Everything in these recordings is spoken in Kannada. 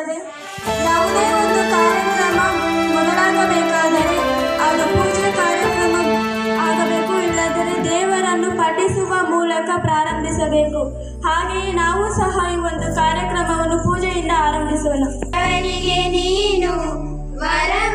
ಯಾವುದೇ ಒಂದು ಕಾರ್ಯಕ್ರಮ ಮೊದಲಾಗಬೇಕಾದರೆ ಅದು ಪೂಜೆ ಕಾರ್ಯಕ್ರಮ ಆಗಬೇಕು ಇಲ್ಲದರೆ ದೇವರನ್ನು ಪಠಿಸುವ ಮೂಲಕ ಪ್ರಾರಂಭಿಸಬೇಕು. ಹಾಗೆಯೇ ನಾವು ಸಹ ಈ ಒಂದು ಕಾರ್ಯಕ್ರಮವನ್ನು ಪೂಜೆಯಿಂದ ಆರಂಭಿಸೋಣ. ನೀನು ವರವನ್ನು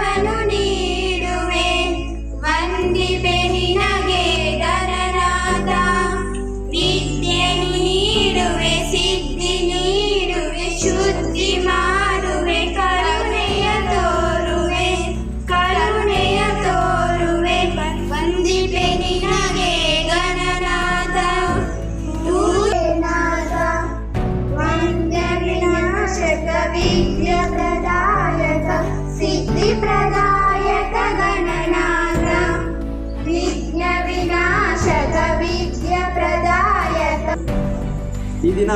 ಈ ದಿನ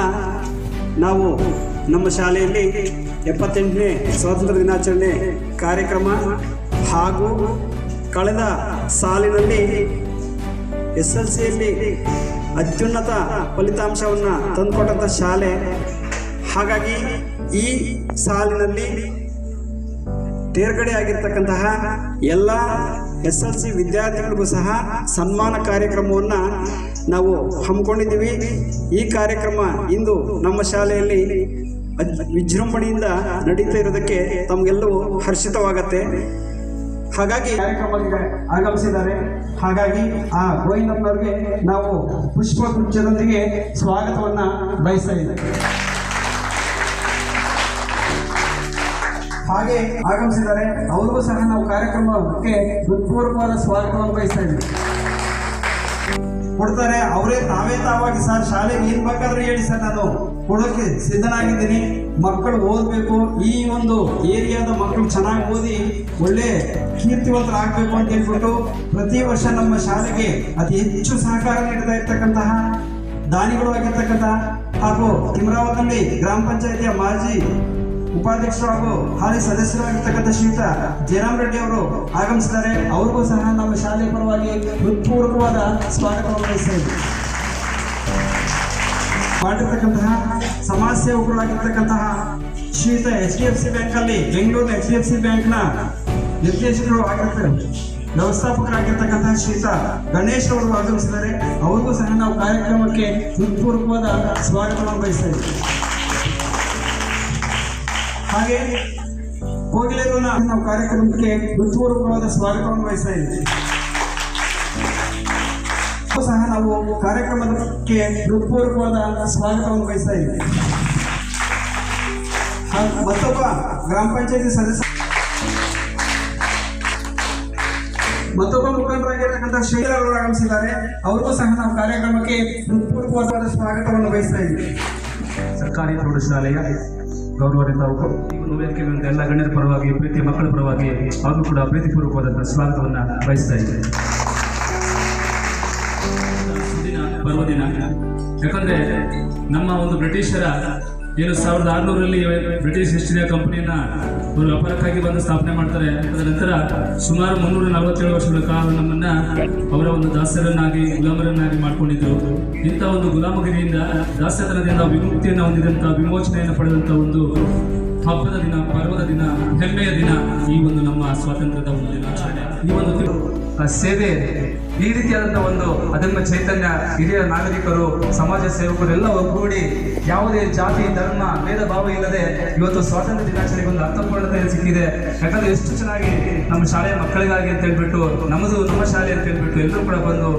ನಾವು ನಮ್ಮ ಶಾಲೆಯಲ್ಲಿ ಎಪ್ಪತ್ತೆಂಟನೇ ಸ್ವಾತಂತ್ರ್ಯ ದಿನಾಚರಣೆ ಕಾರ್ಯಕ್ರಮ ಹಾಗೂ ಕಳೆದ ಸಾಲಿನಲ್ಲಿ ಎಸ್ ಎಲ್ ಸಿಯಲ್ಲಿ ಅತ್ಯುನ್ನತ ಫಲಿತಾಂಶವನ್ನು ತಂದುಕೊಟ್ಟಂಥ ಶಾಲೆ. ಹಾಗಾಗಿ ಈ ಸಾಲಿನಲ್ಲಿ ತೇರ್ಗಡೆ ಆಗಿರ್ತಕ್ಕಂತಹ ಎಲ್ಲ ಎಸ್ ಎಲ್ ಸಿ ವಿದ್ಯಾರ್ಥಿಗಳಿಗೂ ಸಹ ಸನ್ಮಾನ ಕಾರ್ಯಕ್ರಮವನ್ನು ನಾವು ಹಮ್ಮಿಕೊಂಡಿದ್ದೀವಿ. ಈ ಕಾರ್ಯಕ್ರಮ ಇಂದು ನಮ್ಮ ಶಾಲೆಯಲ್ಲಿ ವಿಜೃಂಭಣೆಯಿಂದ ನಡೀತಾ ಇರೋದಕ್ಕೆ ತಮಗೆಲ್ಲವೂ ಹರ್ಷಿತವಾಗತ್ತೆ. ಹಾಗಾಗಿ ಕಾರ್ಯಕ್ರಮಕ್ಕೆ ಆಗಮಿಸಿದ್ದಾರೆ. ಹಾಗಾಗಿ ಆ ಗೋವಿಂದಪ್ಪನವ್ರಿಗೆ ನಾವು ಪುಷ್ಪಗುಚ್ಛದೊಂದಿಗೆ ಸ್ವಾಗತವನ್ನು ಬಯಸ್ತಾ ಇದ್ದೇವೆ. ಹಾಗೆ ಆಗಮಿಸಿದ್ದಾರೆ. ಅವ್ರಿಗೂ ಸಹ ನಾವು ಕಾರ್ಯಕ್ರಮಕ್ಕೆ ಹೃತ್ಪೂರ್ವಕವಾದ ಸ್ವಾಗತವನ್ನು ಬಯಸ್ತಾ ಇದ್ದೀವಿ. ಕೊಡ್ತಾರೆ. ಅವರೇ ತಾವೇ ತಾವಾಗಿ ಸರ್ ಶಾಲೆಗೆ ಏನ್ ಬೇಕಾದ್ರೂ ಹೇಳಿ ಸರ್ ನಾನು. ಕೊಡೋಕೆ ಸಿದ್ಧನಾಗಿದ್ದೀನಿ. ಮಕ್ಕಳು ಓದಬೇಕು. ಈ ಒಂದು ಏರಿಯಾದ ಮಕ್ಕಳು ಚೆನ್ನಾಗಿ ಓದಿ ಒಳ್ಳೆ ಕೀರ್ತಿವಂತರಾಗಬೇಕು ಅಂತ ಹೇಳ್ಬಿಟ್ಟು ಪ್ರತಿ ವರ್ಷ ನಮ್ಮ ಶಾಲೆಗೆ ಅತಿ ಹೆಚ್ಚು ಸಹಕಾರ ನೀಡ್ತಾ ಇರ್ತಕ್ಕಂತಹ ದಾನಿಗಳು ಆಗಿರ್ತಕ್ಕಂತಹ ಹಾಗೂ ತಿಮ್ರಾವತಲ್ಲಿ ಗ್ರಾಮ ಪಂಚಾಯಿತಿಯ ಮಾಜಿ ಉಪಾಧ್ಯಕ್ಷರು ಹಾಗೂ ಹಾಲಿ ಸದಸ್ಯರಾಗಿರ್ತಕ್ಕಂಥ ಶ್ರೀಯುತ ಜಯರಾಮ್ ರೆಡ್ಡಿ ಅವರು ಆಗಮಿಸಿದ್ದಾರೆ ಅವ್ರಿಗೂ ಸಹ ನಮ್ಮ ಶಾಲೆಯ ಪರವಾಗಿ ಹೃತ್ಪೂರ್ವಕವಾದ ಸ್ವಾಗತವನ್ನು ಇದ್ದೀವಿ ಮಾಡಿರ್ತಕ್ಕಂತಹ ಸಮಾಜ ಸೇವಕರಾಗಿರ್ತಕ್ಕಂತಹ ಶ್ರೀಯುತ ಎಚ್ ಡಿ ಎಫ್ ಸಿ ಬ್ಯಾಂಕಲ್ಲಿ ಬೆಂಗಳೂರಿನ ಎಚ್ ಡಿ ಎಫ್ ಸಿ ಬ್ಯಾಂಕ್ನ ನಿರ್ದೇಶಕರು ಆಗಿರ್ತಾರೆ ವ್ಯವಸ್ಥಾಪಕರಾಗಿರ್ತಕ್ಕಂತಹ ಶ್ರೀತ ಗಣೇಶ್ ಅವರು ಆಗಮಿಸಿದ್ದಾರೆ. ಅವ್ರಿಗೂ ಸಹ ನಾವು ಕಾರ್ಯಕ್ರಮಕ್ಕೆ ಹೃತ್ಪೂರ್ವಕವಾದ ಸ್ವಾಗತವನ್ನು ಬಯಸ್ತಾ ಇದ್ದೀವಿ ಹಾಗೆ ಹೋಗಲಿರೋ ನಾವು ಕಾರ್ಯಕ್ರಮಕ್ಕೆ ಹೃತ್ಪೂರ್ವಕವಾದ ಸ್ವಾಗತವನ್ನು ಬಯಸ್ತಾ ಇದ್ದೀವಿ. ಸಹ ನಾವು ಕಾರ್ಯಕ್ರಮಕ್ಕೆ ಹೃತ್ಪೂರ್ವಕವಾದ ಸ್ವಾಗತವನ್ನು ಬಯಸ್ತಾ ಇದ್ದೀವಿ. ಮತ್ತೊಬ್ಬ ಗ್ರಾಮ ಪಂಚಾಯತಿ ಸದಸ್ಯ. ಮತ್ತೊಬ್ಬ ಮುಖಂಡರಾಗಿರ್ತಕ್ಕಂಥ ಶ್ರೀಧರ್ ಅವರು ಆಗಮಿಸಿದ್ದಾರೆ. ಅವ್ರಿಗೂ ಸಹ ನಾವು ಕಾರ್ಯಕ್ರಮಕ್ಕೆ ಹೃತ್ಪೂರ್ವಕವಾದ ಸ್ವಾಗತವನ್ನು ಬಯಸ್ತಾ ಇದ್ದೀವಿ. ಸರ್ಕಾರಿ ಪ್ರೌಢಶಾಲೆಯ ಈ ಒಂದು ವೇದಿಕೆಗಳಿಂದ ಎಲ್ಲ ಗಣ್ಯರ ಪರವಾಗಿ ಪ್ರೀತಿ ಮಕ್ಕಳ ಪರವಾಗಿ ಹಾಗೂ ಕೂಡ ಪ್ರೀತಿಪೂರ್ವಕವಾದಂಥ ಸ್ವಾಗತವನ್ನು ಬಯಸ್ತಾ ಇದ್ದೇನೆ. ಸುದಿನ ಪರ್ವದಿನ. ಯಾಕಂದ್ರೆ ನಮ್ಮ ಒಂದು ಬ್ರಿಟಿಷರ ಏನು ಸಾವಿರದ ಆರುನೂರಲ್ಲಿ ಬ್ರಿಟಿಷ್ ಈಸ್ಟ್ ಇಂಡಿಯಾ ಕಂಪನಿಯನ್ನು ಅವರು ವ್ಯಾಪಾರಕ್ಕಾಗಿ ಬಂದು ಸ್ಥಾಪನೆ ಮಾಡ್ತಾರೆ. ಅದರ ನಂತರ ಸುಮಾರು ಮುನ್ನೂರ ನಲವತ್ತೇಳು ವರ್ಷಗಳ ಕಾಲ ನಮ್ಮನ್ನ ಅವರ ಒಂದು ದಾಸರನ್ನಾಗಿ ಗುಲಾಮರನ್ನಾಗಿ ಮಾಡಿಕೊಂಡಿದ್ದರು ಇಂಥ ಒಂದು ಗುಲಾಮಗಿರಿಯಿಂದ ದಾಸ್ಯತನದಿಂದ ವಿಮುಕ್ತಿಯನ್ನು ಹೊಂದಿದಂಥ ವಿಮೋಚನೆಯನ್ನು ಪಡೆದಂಥ ಒಂದು ಹಬ್ಬದ ದಿನ, ಪರ್ವದ ದಿನ, ಹೆಮ್ಮೆಯ ದಿನ ಈ ಒಂದು ನಮ್ಮ ಸ್ವಾತಂತ್ರ್ಯದ ಒಂದು ದಿನಾಚರಣೆ. ಈ ಒಂದು ಸೇವೆ ಈ ರೀತಿಯಾದಂತಹ ಒಂದು ಅದನ್ನ ಚೈತನ್ಯ ಹಿರಿಯ ನಾಗರಿಕರು, ಸಮಾಜ ಸೇವಕರು ಎಲ್ಲ ಒಗ್ಗೂಡಿ ಯಾವುದೇ ಜಾತಿ, ಧರ್ಮ, ಭೇದ ಭಾವ ಇಲ್ಲದೆ ಇವತ್ತು ಸ್ವಾತಂತ್ರ್ಯ ದಿನಾಚರಣೆಗೆ ಒಂದು ಅರ್ಥಪೂರ್ಣತೆ ಸಿಕ್ಕಿದೆ. ಯಾಕಂದ್ರೆ ಎಷ್ಟು ಚೆನ್ನಾಗಿ ನಮ್ಮ ಶಾಲೆಯ ಮಕ್ಕಳಿಗಾಗಿ ಅಂತ ಹೇಳ್ಬಿಟ್ಟು, ನಮ್ಮದು ನಮ್ಮ ಶಾಲೆ ಅಂತ ಹೇಳ್ಬಿಟ್ಟು ಎಲ್ಲರೂ ಕೂಡ ಬಂದು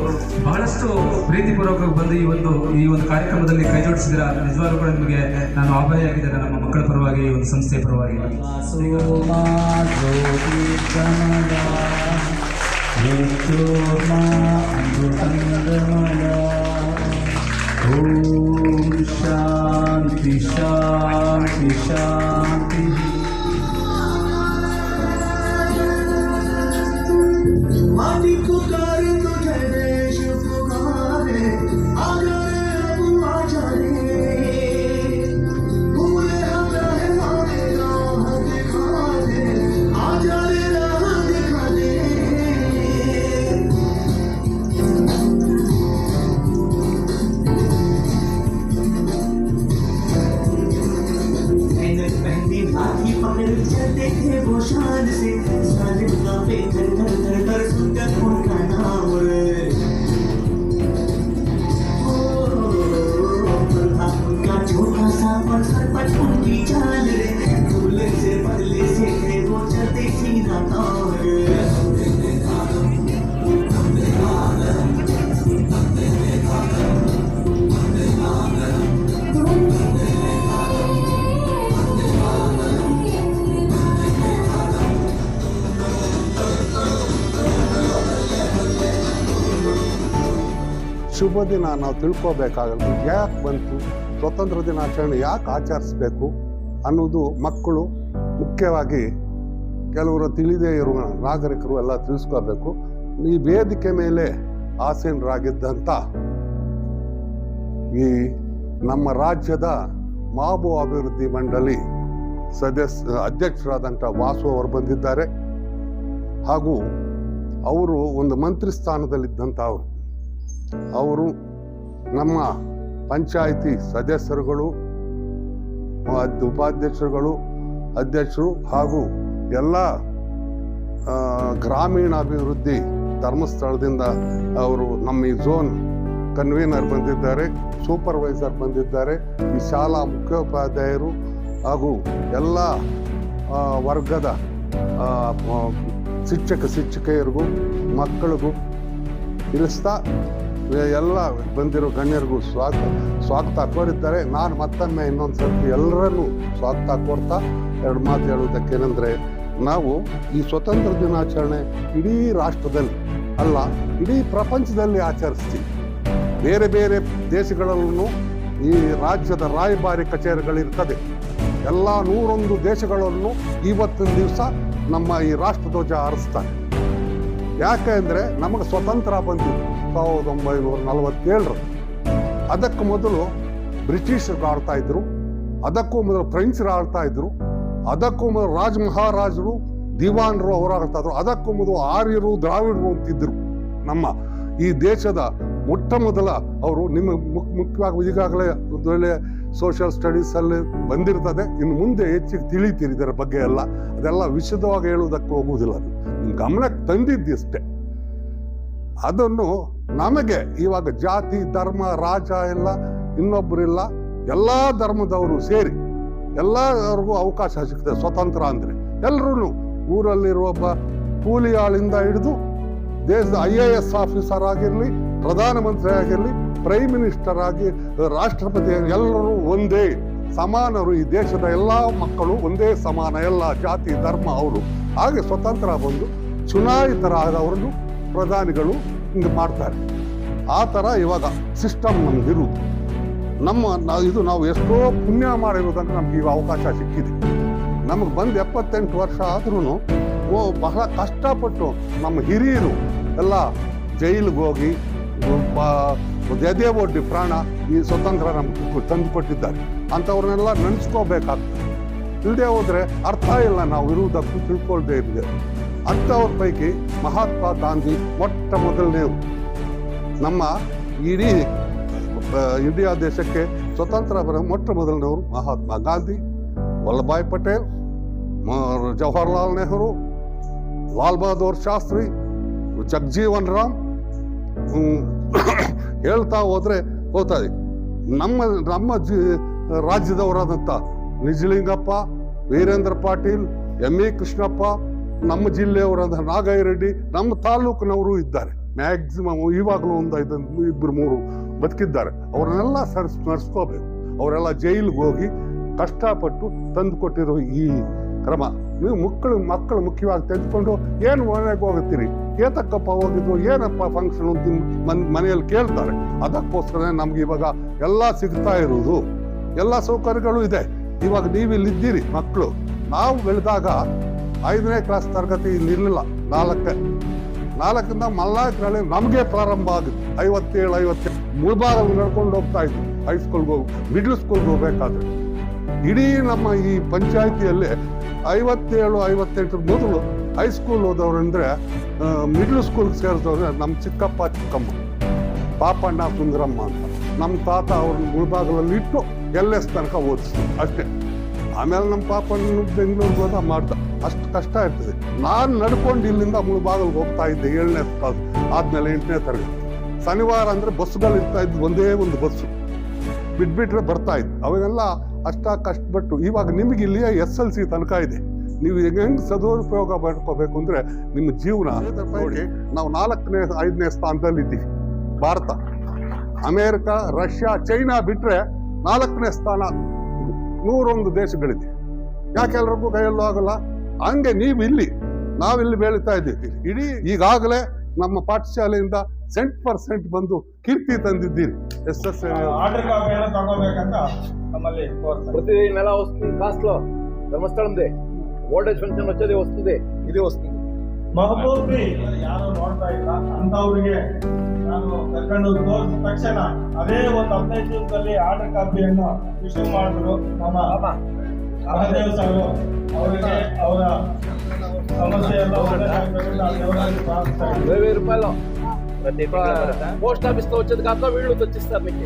ಬಹಳಷ್ಟು ಪ್ರೀತಿಪೂರ್ವಕವಾಗಿ ಬಂದು ಈ ಒಂದು ಈ ಒಂದು ಕಾರ್ಯಕ್ರಮದಲ್ಲಿ ಕೈ ಜೋಡಿಸಿದ್ರ ನಿಜವಾಗ್ಲೂ ಕೂಡ ನಿಮಗೆ ನಾನು ಆಭಾರಿಯಾಗಿದ್ದೇನೆ ನಮ್ಮ ಮಕ್ಕಳ ಪರವಾಗಿ ಒಂದು సంవత్సరం ఫిబ్రవరిలో ఓం శాంతి శాంతి శాంతి জ্বলছে দেখে বসান সে। ಶುಭ ದಿನ ನಾವು ತಿಳ್ಕೋಬೇಕಾಗಲ್ಲ. ಯಾಕೆ ಬಂತು? ಸ್ವತಂತ್ರ ದಿನಾಚರಣೆ ಯಾಕೆ ಆಚರಿಸ್ಬೇಕು ಅನ್ನೋದು ಮಕ್ಕಳು ಮುಖ್ಯವಾಗಿ ಕೆಲವರು ತಿಳಿದೇ ಇರುವ ನಾಗರಿಕರು ಎಲ್ಲ ತಿಳಿಸ್ಕೋಬೇಕು ಈ ವೇದಿಕೆ ಮೇಲೆ ಆಸೀನರಾಗಿದ್ದಂಥ ಈ ನಮ್ಮ ರಾಜ್ಯದ ಮಾಬು ಅಭಿವೃದ್ಧಿ ಮಂಡಳಿ ಸದಸ್ಯ ಅಧ್ಯಕ್ಷರಾದಂಥ ವಾಸು ಅವರು ಬಂದಿದ್ದಾರೆ. ಹಾಗೂ ಅವರು ಒಂದು ಮಂತ್ರಿ ಸ್ಥಾನದಲ್ಲಿದ್ದಂಥ ಅವರು. ಅವರು ನಮ್ಮ ಪಂಚಾಯಿತಿ ಸದಸ್ಯರುಗಳು ಉಪಾಧ್ಯಕ್ಷರುಗಳು, ಅಧ್ಯಕ್ಷರು ಹಾಗೂ ಎಲ್ಲ ಗ್ರಾಮೀಣ ಗ್ರಾಮೀಣಾಭಿವೃದ್ಧಿ ಧರ್ಮಸ್ಥಳದಿಂದ ಅವರು ನಮ್ಮ ಈ ಝೋನ್ ಕನ್ವೀನರ್ ಬಂದಿದ್ದಾರೆ, ಸೂಪರ್ವೈಸರ್ ಬಂದಿದ್ದಾರೆ. ಈ ಶಾಲಾ ಮುಖ್ಯೋಪಾಧ್ಯಾಯರು ಹಾಗೂ ಎಲ್ಲ ವರ್ಗದ ಶಿಕ್ಷಕ, ಶಿಕ್ಷಕಿಯರಿಗೂ, ಮಕ್ಕಳಿಗೂ ತಿಳಿಸ್ತಾ ಎಲ್ಲ ಬಂದಿರೋ ಗಣ್ಯರಿಗೂ ಸ್ವಾಗತ ಸ್ವಾಗತ ಕೋರಿದ್ದಾರೆ. ನಾನು ಮತ್ತೊಮ್ಮೆ ಇನ್ನೊಂದು ಸರ್ತಿ ಎಲ್ಲರನ್ನೂ ಸ್ವಾಗತ ಕೋರ್ತಾ ಎರಡು ಮಾತು ಹೇಳುವುದಕ್ಕೇನೆಂದರೆ ನಾವು ಈ ಸ್ವತಂತ್ರ ದಿನಾಚರಣೆ ಇಡೀ ರಾಷ್ಟ್ರದಲ್ಲಿ ಅಲ್ಲ, ಇಡೀ ಪ್ರಪಂಚದಲ್ಲಿ ಆಚರಿಸ್ತೀವಿ. ಬೇರೆ ಬೇರೆ ದೇಶಗಳಲ್ಲೂ ಈ ರಾಜ್ಯದ ರಾಯಭಾರಿ ಕಚೇರಿಗಳಿರ್ತದೆ. ಎಲ್ಲ ನೂರೊಂದು ದೇಶಗಳನ್ನು ಇವತ್ತಿನ ದಿವಸ ನಮ್ಮ ಈ ರಾಷ್ಟ್ರಧ್ವಜ ಹಾರಿಸ್ತಾರೆ. ಯಾಕೆ ಅಂದರೆ ನಮಗೆ ಸ್ವತಂತ್ರ ಬಂದಿದ್ದು ಸಾವಿರದ ಒಂಬೈನೂರ ನಲವತ್ತೇಳರ ಅದಕ್ಕೆ ಮೊದಲು ಬ್ರಿಟಿಷರು ಆಳ್ತಾ ಇದ್ರು, ಅದಕ್ಕೂ ಮೊದಲು ಫ್ರೆಂಚರು ಆಳ್ತಾ ಇದ್ರು, ಅದಕ್ಕೂ ಮೊದಲು ರಾಜ ಮಹಾರಾಜರು, ದಿವಾನರು ಅವರು ಆಡ್ತಾ ಇದ್ರು, ಅದಕ್ಕೂ ಮೊದಲು ಆರ್ಯರು, ದ್ರಾವಿಡರು ಅಂತಿದ್ರು. ನಮ್ಮ ಈ ದೇಶದ ಮೊಟ್ಟ ಮೊದಲ ಅವರು ನಿಮ್ಮ ಮುಖ್ಯ ಮುಖ್ಯವಾಗಿ ಈಗಾಗಲೇ ವೇಳೆ ಸೋಷಿಯಲ್ ಸ್ಟಡೀಸಲ್ಲಿ ಬಂದಿರ್ತದೆ, ಇನ್ನು ಮುಂದೆ ಹೆಚ್ಚಿಗೆ ತಿಳಿತೀರಿ ಇದರ ಬಗ್ಗೆ ಎಲ್ಲ. ಅದೆಲ್ಲ ವಿಶದವಾಗಿ ಹೇಳುವುದಕ್ಕೆ ಹೋಗುವುದಿಲ್ಲ. ಅದು ನಿಮ್ಮ ಗಮನಕ್ಕೆ ತಂದಿದ್ದಷ್ಟೇ ಅದನ್ನು ನಮಗೆ ಇವಾಗ ಜಾತಿ, ಧರ್ಮ, ರಾಜ ಇಲ್ಲ ಇನ್ನೊಬ್ಬರಿಲ್ಲ ಎಲ್ಲ ಧರ್ಮದವರು ಸೇರಿ ಎಲ್ಲರಿಗೂ ಅವಕಾಶ ಸಿಗ್ತದೆ, ಸ್ವತಂತ್ರ ಅಂದರೆ. ಎಲ್ಲರೂ ಊರಲ್ಲಿರುವ ಒಬ್ಬ ಕೂಲಿ ಆಳಿಂದ ಹಿಡಿದು ದೇಶದ ಐ ಎ ಎಸ್ ಆಫೀಸರ್ ಆಗಿರಲಿ ಪ್ರಧಾನಮಂತ್ರಿ ಆಗಿರಲಿ, ಪ್ರೈಮ್ ಮಿನಿಸ್ಟರ್ ಆಗಿ ರಾಷ್ಟ್ರಪತಿ ಎಲ್ಲರೂ ಒಂದೇ, ಸಮಾನರು ಈ ದೇಶದ ಎಲ್ಲ ಮಕ್ಕಳು ಒಂದೇ ಸಮಾನ, ಎಲ್ಲ ಜಾತಿ, ಧರ್ಮ, ಅವರು. ಹಾಗೆ ಸ್ವತಂತ್ರ ಬಂದು ಚುನಾಯಿತರಾದವರನ್ನು ಪ್ರಧಾನಿಗಳು ಹಿಂಗೆ ಮಾಡ್ತಾರೆ. ಆ ಥರ ಇವಾಗ ಸಿಸ್ಟಮ್ ನಮಗಿರುವುದು ನಮ್ಮ ನಾವು ಇದು ನಾವು ಎಷ್ಟೋ ಪುಣ್ಯ ಮಾಡಿರೋದಂದ್ರೆ ನಮ್ಗೆ ಈಗ ಅವಕಾಶ ಸಿಕ್ಕಿದೆ. ನಮಗೆ ಬಂದು ಎಪ್ಪತ್ತೆಂಟು ವರ್ಷ ಆದ್ರೂ ಬಹಳ ಕಷ್ಟಪಟ್ಟು ನಮ್ಮ ಹಿರಿಯರು ಎಲ್ಲ ಜೈಲಿಗೆ ಹೋಗಿ ಎದೆ ಒಡ್ಡಿ ಪ್ರಾಣ ಈ ಸ್ವತಂತ್ರ ನಮ್ಗೆ ತಂದು ಕೊಟ್ಟಿದ್ದಾರೆ ಅಂಥವ್ರನ್ನೆಲ್ಲ ನೆನೆಸ್ಕೋಬೇಕಾಗ್ತದೆ. ಇಲ್ಲದೆ ಹೋದರೆ ಅರ್ಥ ಇಲ್ಲ ನಾವು ಇರುವುದಕ್ಕೂ ತಿಳ್ಕೊಳ್ದೇ ಇದೆ ಅಂಥವ್ರ ಪೈಕಿ ಮಹಾತ್ಮ ಗಾಂಧಿ ಮೊಟ್ಟ ಮೊದಲನೇವು ನಮ್ಮ ಇಡೀ ಇಂಡಿಯಾ ದೇಶಕ್ಕೆ ಸ್ವತಂತ್ರ ಬರೋ, ಮೊಟ್ಟ ಮೊದಲನೇವರು ಮಹಾತ್ಮ ಗಾಂಧಿ ವಲ್ಲಭಾಯ್ ಪಟೇಲ್ ಜವಾಹರ್ಲಾಲ್ ನೆಹರು, ಲಾಲ್ ಬಹದ್ದೂರ್ ಶಾಸ್ತ್ರಿ, ಜಗಜೀವನ್ ರಾಮ್. ಹೇಳ್ತಾ ಹೋದ್ರೆ ಹೋಗ್ತದೆ ನಮ್ಮ ನಮ್ಮ ಜಿ, ರಾಜ್ಯದವರಾದಂಥ ನಿಜಲಿಂಗಪ್ಪ, ವೀರೇಂದ್ರ ಪಾಟೀಲ್, ಎಂ ಎ ಕೃಷ್ಣಪ್ಪ ನಮ್ಮ ಜಿಲ್ಲೆಯವರಾದ ನಾಗಯ್ಯ ರೆಡ್ಡಿ ನಮ್ಮ ತಾಲೂಕಿನವರು ಇದ್ದಾರೆ. ಮ್ಯಾಕ್ಸಿಮಮ್ ಇವಾಗಲೂ ಒಂದು ಐದು ಇಬ್ಬರು ಮೂರು ಬದುಕಿದ್ದಾರೆ. ಅವರನ್ನೆಲ್ಲ ಸರ್ ಸ್ಮರಿಸ್ಕೋಬೇಕು ಅವರೆಲ್ಲ ಜೈಲಿಗೆ ಹೋಗಿ ಕಷ್ಟಪಟ್ಟು ತಂದು ಕೊಟ್ಟಿರೋ ಈ ಕ್ರಮ. ನೀವು ಮಕ್ಕಳು ಮಕ್ಕಳು ಮುಖ್ಯವಾಗಿ ತೆಗೆದುಕೊಂಡು ಏನು ಮನೆಗೆ ಹೋಗುತ್ತೀರಿ? ಏತಕ್ಕಪ್ಪ ಹೋಗಿದ್ದು, ಏನಪ್ಪ ಫಂಕ್ಷನ್ ಅಂತ ಮನ್, ಮನೆಯಲ್ಲಿ ಕೇಳ್ತಾರೆ. ಅದಕ್ಕೋಸ್ಕರ ನಮ್ಗೆ ಇವಾಗ ಎಲ್ಲ ಸಿಗ್ತಾ ಇರುವುದು. ಎಲ್ಲ ಸೌಕರ್ಯಗಳು ಇದೆ. ಇವಾಗ ನೀವು ಇಲ್ಲಿದ್ದೀರಿ ಮಕ್ಕಳು. ನಾವು ಬೆಳೆದಾಗ ಐದನೇ ಕ್ಲಾಸ್ ತರಗತಿ ಇಲ್ಲಿ ಇರಲಿಲ್ಲ. ನಾಲ್ಕೆ ನಾಲ್ಕಿಂದ ಮಲ್ನಾಲ್ಕರಲ್ಲಿ ನಮಗೆ ಪ್ರಾರಂಭ ಆಗುತ್ತೆ ಐವತ್ತೇಳು ಐವತ್ತೇಳು. ಮುಳ್ಬಾಗಲ್ಲಿ ನಡ್ಕೊಂಡು ಹೋಗ್ತಾ ಇದ್ವಿ. ಹೈಸ್ಕೂಲ್ಗೆ ಹೋಗಿ ಮಿಡ್ಲ್ ಸ್ಕೂಲ್ಗೆ ಹೋಗ್ಬೇಕಾದ್ರೆ. ಇಡೀ ನಮ್ಮ ಈ ಪಂಚಾಯತಿಯಲ್ಲಿ ಐವತ್ತೇಳು ಐವತ್ತೆಂಟರ ಮೊದಲು ಹೈಸ್ಕೂಲ್ ಹೋದವ್ರಂದ್ರೆ ಮಿಡ್ಲ್ ಸ್ಕೂಲ್ಗೆ ಸೇರಿದವ್ರೆ ನಮ್ಮ ಚಿಕ್ಕಪ್ಪ, ಚಿಕ್ಕಮ್ಮ. ಪಾಪಣ್ಣ ಸುಂದರಮ್ಮ ಅಂತ. ನಮ್ಮ ತಾತ ಅವ್ರನ್ನ ಮುಳ್ಬಾಗಲಲ್ಲಿ ಇಟ್ಟು ಎಲ್ ಎಸ್ ತನಕ ಓದಿಸ್ತು ಅಷ್ಟೇ. ಆಮೇಲೆ ನಮ್ಮ ಪಾಪಣ್ಣ ಬೆಂಗಳೂರಿಗೆ ಹೋದ ಮಾಡ್ದ. ಅಷ್ಟು ಕಷ್ಟ ಇರ್ತದೆ. ನಾನು ನಡ್ಕೊಂಡು ಇಲ್ಲಿಂದ ಮುಳುಬಾಗಲ್ಗೆ ಹೋಗ್ತಾ ಇದ್ದೆ ಏಳನೇ ಕ್ಲಾಸ್ ಆದ್ಮೇಲೆ ಎಂಟನೇ ತರಗತಿ. ಶನಿವಾರ ಅಂದ್ರೆ ಬಸ್ಗಳು ಇರ್ತಾ ಇದ್ದು ಒಂದೇ ಒಂದು ಬಸ್ಸು. ಬಿಟ್ಬಿಟ್ರೆ ಬರ್ತಾ ಇತ್ತು ಅವಾಗೆಲ್ಲ ಅಷ್ಟ ಕಷ್ಟಪಟ್ಟು ಇವಾಗ ನಿಮಗೆ ಇಲ್ಲಿಯ ಎಸ್ ಎಲ್ ಸಿ ತನಕ ಇದೆ. ನೀವು ಹೆಂಗೆ ಸದುಪಯೋಗ ಮಾಡ್ಕೋಬೇಕು ಅಂದ್ರೆ ನಿಮ್ಮ ಜೀವನ ನೋಡಿ. ನಾವು ನಾಲ್ಕನೇ, ಐದನೇ ಸ್ಥಾನದಲ್ಲಿ ಇದ್ದೀವಿ ಭಾರತ. ಅಮೇರಿಕ, ರಷ್ಯಾ, ಚೈನಾ ಬಿಟ್ರೆ ನಾಲ್ಕನೇ ಸ್ಥಾನ ನೂರೊಂದು ದೇಶಗಳಿದೆ. ಯಾಕೆ ಎಲ್ರಿಗೂ ಕೈಯಲ್ಲೂ ಆಗಲ್ಲ? ಹಂಗೆ ನೀವು ಇಲ್ಲಿ ನಾವಿಲ್ಲಿ ಬೆಳೀತಾ ಇದ್ದೀವಿ. ಇಡೀ ಈಗಾಗಲೇ ನಮ್ಮ ಪಾಠಶಾಲೆಯಿಂದ ಸೆಂಟ್ ಪರ್ಸೆಂಟ್ ಬಂದು ಕೀರ್ತಿ ತಂದಿದ್ದೀರಿ. ಎಸ್ ಎಸ್ ನಮ್ಮಲ್ಲಿ ప్రతిదీ నెల వస్తుంది కాస్ట్ లో ధర్మస్థలందే ఓల్డేజ్ ಮಹಬೂಬ್ ಯಾರು ನೋಡ್ತಾ ಇಲ್ಲ ಅಂತವ್ರಿಗೆ ನಾನು ಕರ್ಕೊಂಡು ಹೋದ ತಕ್ಷಣ ಅದೇ ಒಂದು ಹದಿನೈದು ದಿವಸದಲ್ಲಿ ಆರ್ಡರ್ ಕಾಪಿಯನ್ನು ಇಶ್ಯೂ ಮಾಡಿದ್ರು ನಮ್ಮ ಮಹಾದೇವ್ ಸರ್ ಅವರಿಗೆ ಅವರ ಸಮಸ್ಯೆ ಎಲ್ಲ ಒಳ್ಳೆದಾಗ್ಬೇಕಂತ ಆ ದೇವರಲ್ಲಿ ಪ್ರಾರ್ಥಿಸ್ತಾ ಇದ್ದೀನಿ. ఇరవై వెయ్యి రూపాయలు పోస్ట్ ఆఫీస్ లో వచ్చేది కాక వీళ్ళు తెచ్చిస్తారు మీకు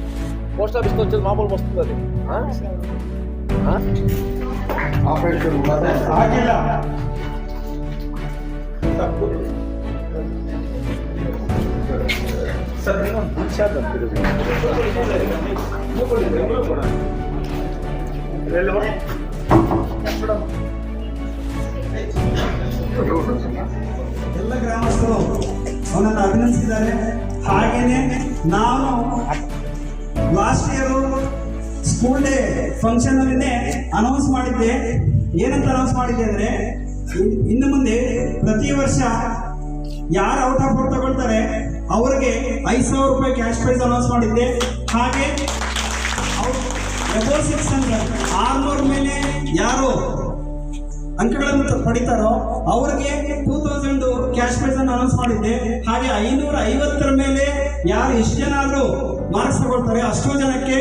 పోస్ట్ ఆఫీస్ లో వచ్చేది మామూలు వస్తుంది అది ఆ? ఆ? ಆಗಿಲ್ಲ ತಪ್ಪು. ಸರ್ ಇನ್ನೊಂದು చేద్దాం తిరిగి. ಎಲ್ಲ ಗ್ರಾಮಸ್ಥರು ಅವನನ್ನು ಅಭಿನಂದಿಸಿದ್ದಾರೆ. ಹಾಗೇನೆ ನಾನು last year school day function ಅಲ್ಲಿನೇ announce ಮಾಡಿದ್ದೆ. ಏನಂತ ಅನೌನ್ಸ್ ಮಾಡಿದ್ದೆ ಅಂದ್ರೆ ಇನ್- ಇನ್ನು ಮುಂದೆ ಪ್ರತಿ ವರ್ಷ ಯಾರು ಔಟ್ ಆಫ್ ಔಟ್ ತಗೊಳ್ತಾರೆ, ಅವ್ರಿಗೆ ಐದು ಸಾವಿರ ರೂಪಾಯಿ ಕ್ಯಾಶ್ ಪ್ರೈಸ್ ಅನೌನ್ಸ್ ಮಾಡಿದ್ದೆ. ಹಾಗೆ ಆರ್ನೂರ ಮೇಲೆ ಯಾರು ಅಂಕಗಳನ್ನು ಪಡಿತಾರೋ ಅವ್ರಿಗೆ ಟೂ ತೌಸಂಡ್ ಕ್ಯಾಶ್ ಪ್ರೈಸ್ ಅನ್ನು ಅನೌನ್ಸ್ ಮಾಡಿದ್ದೆ. ಹಾಗೆ ಐನೂರ ಐವತ್ತರ ಮೇಲೆ ಯಾರು ಎಷ್ಟು ಜನ ಆದರೂ ಮಾರ್ಕ್ಸ್ ತಗೊಳ್ತಾರೆ. ಅಷ್ಟೋ ಜನಕ್ಕೆ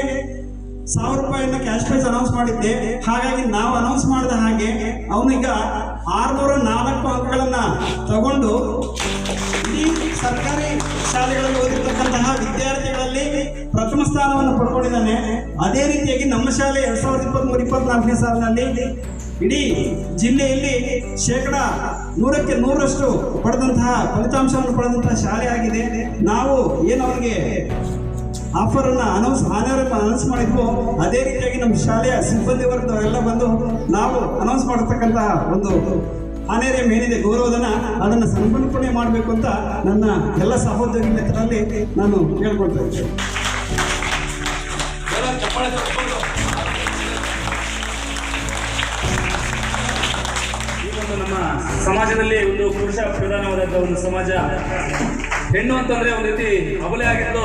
ಸಾವಿರ ರೂಪಾಯಿಯನ್ನು ಕ್ಯಾಶ್ ಪ್ರೈಸ್ ಅನೌನ್ಸ್ ಮಾಡಿದ್ದೆ. ಹಾಗಾಗಿ ನಾವು ಅನೌನ್ಸ್ ಮಾಡಿದ ಹಾಗೆ ಅವನೀಗ ಆರ್ನೂರ ನಾಲ್ಕು ಅಂಕಗಳನ್ನು ತಗೊಂಡು ಇಡೀ ಸರ್ಕಾರಿ ಶಾಲೆಗಳಲ್ಲಿ ಓದಿರ್ತಕ್ಕಂತಹ ವಿದ್ಯಾರ್ಥಿಗಳಲ್ಲಿ ಪ್ರಥಮ ಸ್ಥಾನವನ್ನು ಪಡ್ಕೊಂಡಿದ್ದಾನೆ. ಅದೇ ರೀತಿಯಾಗಿ ನಮ್ಮ ಶಾಲೆ ಎರಡ್ ಸಾವಿರದ ಇಪ್ಪತ್ಮೂರು, ಇಪ್ಪತ್ನಾಲ್ಕನೇ ಸಾಲಿನಲ್ಲಿ ಇಡೀ ಜಿಲ್ಲೆಯಲ್ಲಿ ಶೇಕಡ ನೂರಕ್ಕೆ ನೂರಷ್ಟು ಪಡೆದಂತಹ ಫಲಿತಾಂಶವನ್ನು ಪಡೆದಂತಹ ಶಾಲೆ ಆಗಿದೆ. ನಾವು ಏನು ಅವರಿಗೆ ಆಫರ್ ಅನ್ನ ಅನೌನ್ಸ್ ಆನರ್ ಅನೌನ್ಸ್ ಮಾಡಿದ್ವು, ಅದೇ ರೀತಿಯಾಗಿ ನಮ್ಮ ಶಾಲೆಯ ಸಿಬ್ಬಂದಿ ವರ್ಗದವರೆಲ್ಲ ಬಂದು ನಾವು ಅನೌನ್ಸ್ ಮಾಡತಕ್ಕಂತಹ ಒಂದು ಆನೇರಿಯಂ ಮೇಲಿನ ಗೌರವಧನ ಅದನ್ನು ಸಮರ್ಪಣೆ ಮಾಡಬೇಕು ಅಂತ ನನ್ನ ಎಲ್ಲ ಸಹೋದ್ಯೋಗಿ ಮಿತ್ರರಲ್ಲಿ ನಾನು ಕೇಳ್ಕೊಳ್ತಾ ಇದ್ದೇನೆ ಒಂದು ನಮ್ಮ ಸಮಾಜದಲ್ಲಿ ಒಂದು ಪುರುಷ ಪ್ರಧಾನವಾದಂತಹ ಒಂದು ಸಮಾಜ. ಹೆಣ್ಣು ಅಂತಂದ್ರೆ ಒಂದು ರೀತಿ ಅಬಲೆ ಆಗಿರೋದು